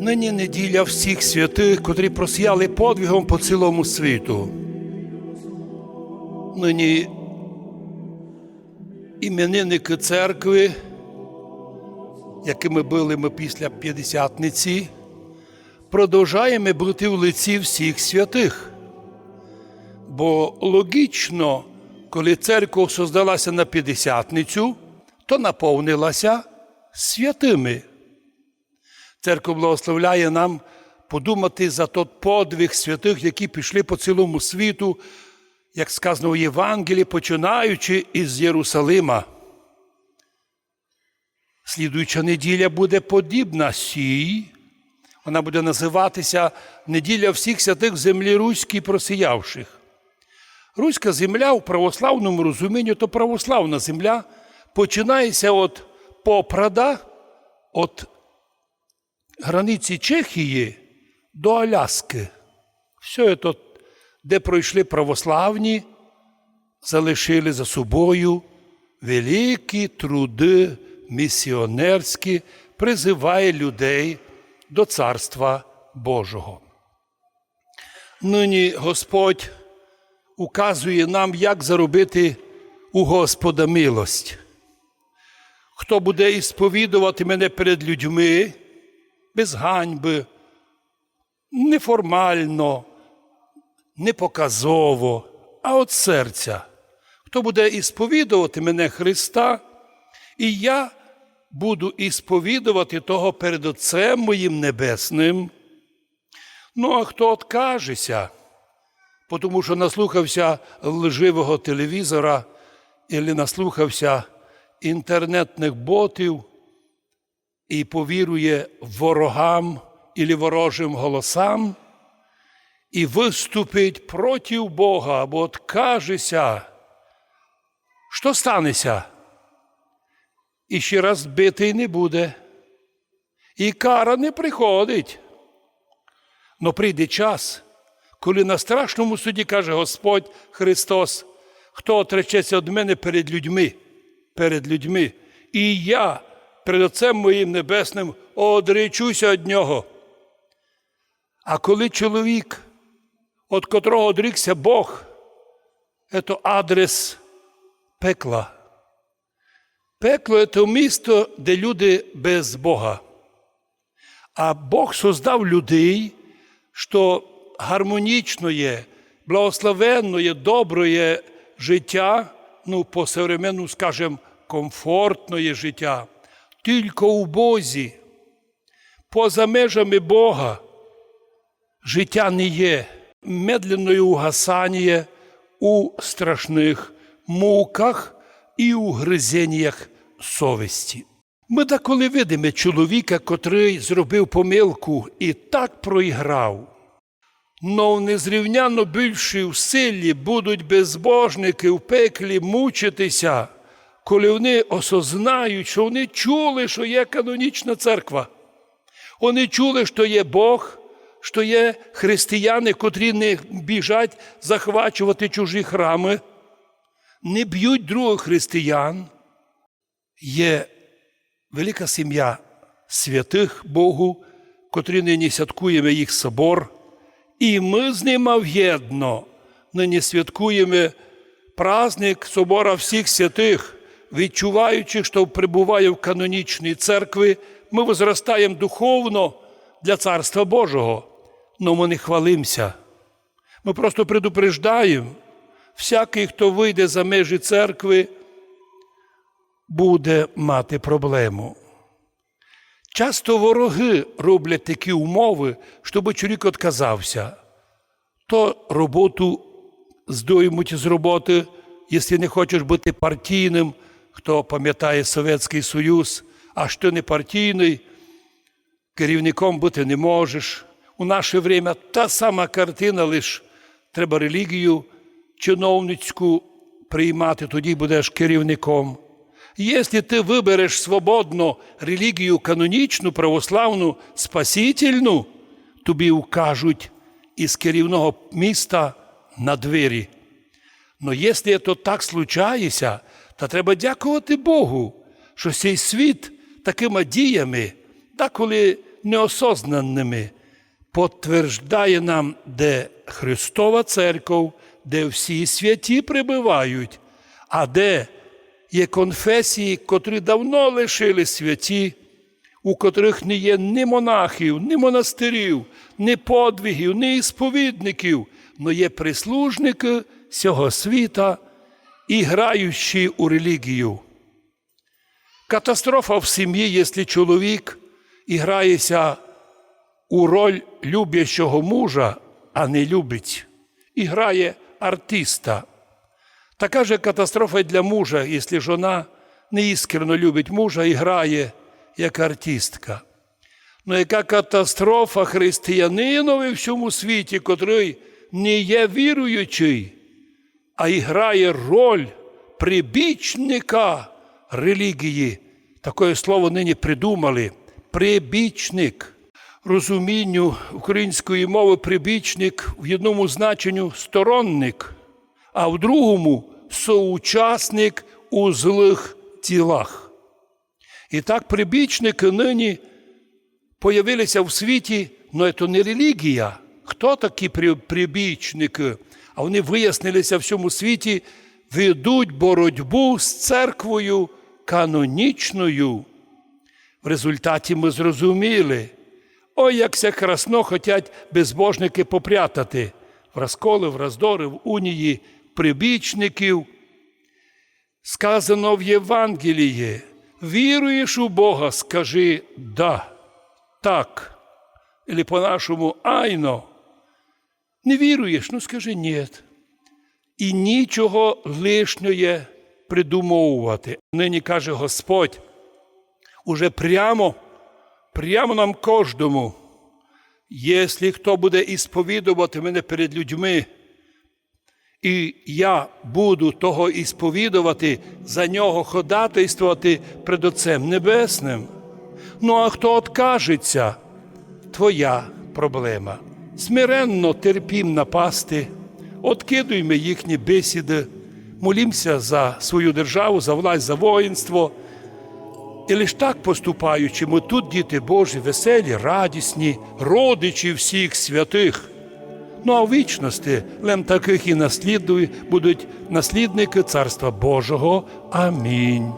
Нині неділя всіх святих, котрі просіяли подвигом по цілому світу. Нині іменинники церкви, якими були ми після П'ятдесятниці, продовжаємо бути в лиці всіх святих. Бо логічно, коли церква создалася на П'ятдесятницю, то наповнилася святими. Церква благословляє нам подумати за той подвиг святих, які пішли по цілому світу, як сказано в Євангелії, починаючи із Єрусалима. Слідуюча неділя буде подібна сій. Вона буде називатися Неділя всіх святих землі Руській просіявших. Руська земля в православному розумінні то православна земля починається від Попрада, від границі Чехії до Аляски. Все це, де пройшли православні, залишили за собою великі труди місіонерські, призиває людей до Царства Божого. Нині Господь указує нам, як заробити у Господа милость. Хто буде ісповідувати мене перед людьми без ганьби, неформально, непоказово, а от серця. Хто буде ісповідувати мене Христа, і я буду ісповідувати того перед Отцем моїм Небесним. Ну, а хто откажеся, тому що наслухався лживого телевізора, або наслухався інтернетних ботів і повірує ворогам і ворожим голосам, і виступить проти Бога або откажеся, що станеться? І ще раз битий не буде, і кара не приходить. Но прийде час, коли на страшному суді каже Господь Христос, хто отречеться від мене перед людьми, перед людьми, і я перед Отцем моїм Небесним одречуся від нього. А коли чоловік, від котрого одрікся Бог, це адрес пекла. Пекло це місто, де люди без Бога. А Бог создав людей, що гармонічне, благословенне, добре життя, ну, по современному, скажем, комфортне життя, тільки у Бозі, поза межами Бога. Життя не є медленною угасання у страшних муках і у гризеннях совісті. Ми деколи видимо чоловіка, котрий зробив помилку і так проіграв. Но в незрівняно більшій в силі будуть безбожники в пеклі мучитися, коли вони осознають, що вони чули, що є канонічна церква. Вони чули, що є Бог, що є християни, котрі не біжать захвачувати чужі храми, не б'ють других християн. Є велика сім'я святих Богу, котрі нині святкуємо їх собор, і ми з ними в'єдно нині святкуємо праздник собора всіх святих, відчуваючи, що прибуває в канонічній церкві, ми возростаємо духовно для Царства Божого, но ми не хвалимося. Ми просто предупреждаємо, всякий, хто вийде за межі церкви, буде мати проблему. Часто вороги роблять такі умови, щоб чоловік відказався, то роботу здоймуть з роботи, якщо не хочеш бути партійним, хто пам'ятає Совєтський Союз, а що не партійний, керівником бути не можеш. У наше время та сама картина, лише треба релігію чиновницьку приймати, тоді будеш керівником. Якщо ти вибереш свободно релігію канонічну, православну, спасительну, тобі укажуть із керівного міста на двері. Но якщо це так случається, то треба дякувати Богу, що цей світ такими діями, та коли неосознаними, підтверждає нам, де Христова Церков, де всі святі прибувають, а де є конфесії, котрі давно лишили святі, у котрих не є ні монахів, ні монастирів, ні подвигів, ні ісповідників, но є прислужники цього світа і граючі у релігію. Катастрофа в сім'ї, якщо чоловік іграється у роль люблячого мужа, а не любить, і грає артиста. Така же катастрофа для мужа, якщо жона неіскрено любить мужа і грає як артистка. Ну, яка катастрофа християнинові в всьому світі, котрий не є віруючий, а і грає роль прибічника релігії. Таке слово нині придумали. Прибічник. Розумінню української мови прибічник в одному значенню сторонник, а в другому соучасник у злих тілах. І так прибічники нині появилися в світі, але це не релігія. Хто такі прибічники? А вони вияснилися в всьому світі, ведуть боротьбу з церквою канонічною. В результаті ми зрозуміли, ой, як ся красно хотять безбожники попрятати в розколи, в роздори, в унії прибічників. Сказано в Євангелії, віруєш у Бога, скажи да, так. Или по-нашому айно. Не віруєш, ну скажи ні. І нічого лишнього придумовувати. Нині каже Господь, уже прямо, прямо нам кожному, якщо хто буде ісповідувати мене перед людьми, і я буду того ісповідувати, за нього ходатайствувати пред Отцем Небесним. Ну а хто откажеться, твоя проблема. Смиренно терпім напасти, откидуймо їхні бесіди, молімося за свою державу, за власть, за воїнство. І лиш так поступаючи, ми тут, діти Божі, веселі, радісні, родичі всіх святих. Ну а в вічності лем таких і наслідують, будуть наслідники Царства Божого. Амінь.